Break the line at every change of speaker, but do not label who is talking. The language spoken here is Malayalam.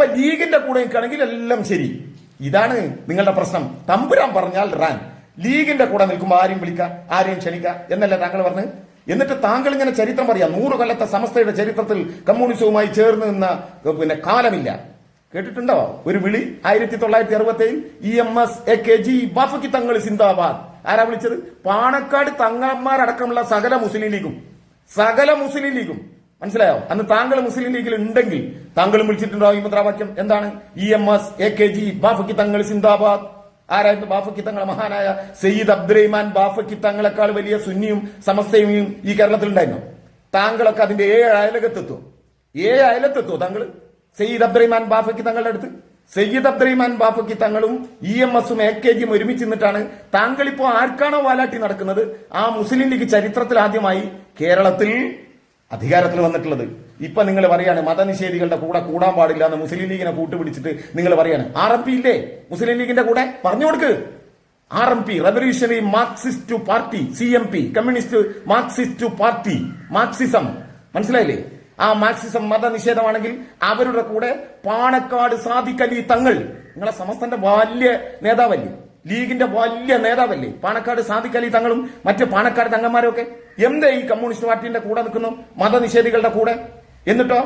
അപ്പൊ ലീഗിന്റെ കൂടെ നിൽക്കുകയാണെങ്കിൽ എല്ലാം ശരി. ഇതാണ് നിങ്ങളുടെ പ്രശ്നം. തമ്പുരാൻ പറഞ്ഞാൽ റാൻ. ലീഗിന്റെ കൂടെ നിൽക്കുമ്പോൾ ആരെയും വിളിക്കുക ആരെയും ക്ഷണിക്കുക എന്നല്ല താങ്കൾ പറഞ്ഞ്? എന്നിട്ട് താങ്കൾ ഇങ്ങനെ ചരിത്രം പറയാം. നൂറ് കൊല്ലത്തെ സമസ്തയുടെ ചരിത്രത്തിൽ കമ്മ്യൂണിസവുമായി ചേർന്ന് നിന്ന പിന്നെ കാലമില്ല. കേട്ടിട്ടുണ്ടോ? ഒരു വിളി ആയിരത്തി തൊള്ളായിരത്തി അറുപത്തി ഏഴിൽ E M S A K G Bafaqi Thangal സിന്ദാബാദ്. ആരാ വിളിച്ചത്? പാണക്കാട് തങ്ങന്മാരടക്കമുള്ള സകല മുസ്ലിം ലീഗും. സകല മുസ്ലിം ലീഗും. മനസ്സിലായോ? അന്ന് താങ്കൾ മുസ്ലിം ലീഗിൽ ഉണ്ടെങ്കിൽ താങ്കൾ വിളിച്ചിട്ടുണ്ടാവും ഈ മുദ്രാവാക്യം. എന്താണ്? E M S A K G Bafaqi Thangal സിന്ദാബാദ്. ആരായിരുന്നു ബാഫക്കി തങ്ങൾ മഹാനായ സയ്യിദ് അബ്ദുറഹിമാൻ ബാഫക്കി തങ്ങളെക്കാൾ വലിയ സുന്നിയും സമസ്തയും ഈ കേരളത്തിൽ ഉണ്ടായിരുന്നു താങ്കളൊക്കെ അതിന്റെ ഏഴ് അയലകത്തെത്തും? ഏഴ് അയലത്തെത്തോ താങ്കൾ സയ്യിദ് അബ്ദുറഹിമാൻ ബാഫക്കി തങ്ങളുടെ അടുത്ത്. സയ്യിദ് അബ്ദുറഹിമാൻ ബാഫക്കി തങ്ങളും ഇ എം എസും എ കെ ജിയും ഒരുമിച്ച് നിന്നിട്ടാണ് താങ്കൾ ഇപ്പോൾ ആർക്കാണോ വാലാട്ടി നടക്കുന്നത്? ആ മുസ്ലിം ലീഗ് ചരിത്രത്തിൽ ആദ്യമായി കേരളത്തിൽ അധികാരത്തിൽ വന്നിട്ടുള്ളത്. ഇപ്പൊ നിങ്ങൾ പറയാണ് മതനിഷേധികളുടെ കൂടെ കൂടാൻ പാടില്ല എന്ന് മുസ്ലിം ലീഗിനെ കൂട്ടുപിടിച്ചിട്ട് നിങ്ങൾ പറയാണ്. ആർ എം പി ഇല്ലേ? മുസ്ലിം ലീഗിന്റെ കൂടെ? പറഞ്ഞു കൊടുക്ക്. R M P revolutionary Marxist party C M P communist Marxist party Marxism മനസ്സിലായില്ലേ? ആ മാർക്സിസം മതനിഷേധമാണെങ്കിൽ അവരുടെ കൂടെ പാണക്കാട് സാദിഖലി തങ്ങൾ നിങ്ങളെ സമസ്തന്റെ വലിയ നേതാവല്ലേ? ലീഗിന്റെ വലിയ നേതാവല്ലേ? പാണക്കാട് സാദിഖലി തങ്ങളും മറ്റ് പാണക്കാട് തങ്ങന്മാരും ഒക്കെ എന്തേ ഈ കമ്മ്യൂണിസ്റ്റ് പാർട്ടിന്റെ കൂടെ നിൽക്കുന്നു? മതനിഷേധികളുടെ കൂടെ. എന്നിട്ടോ?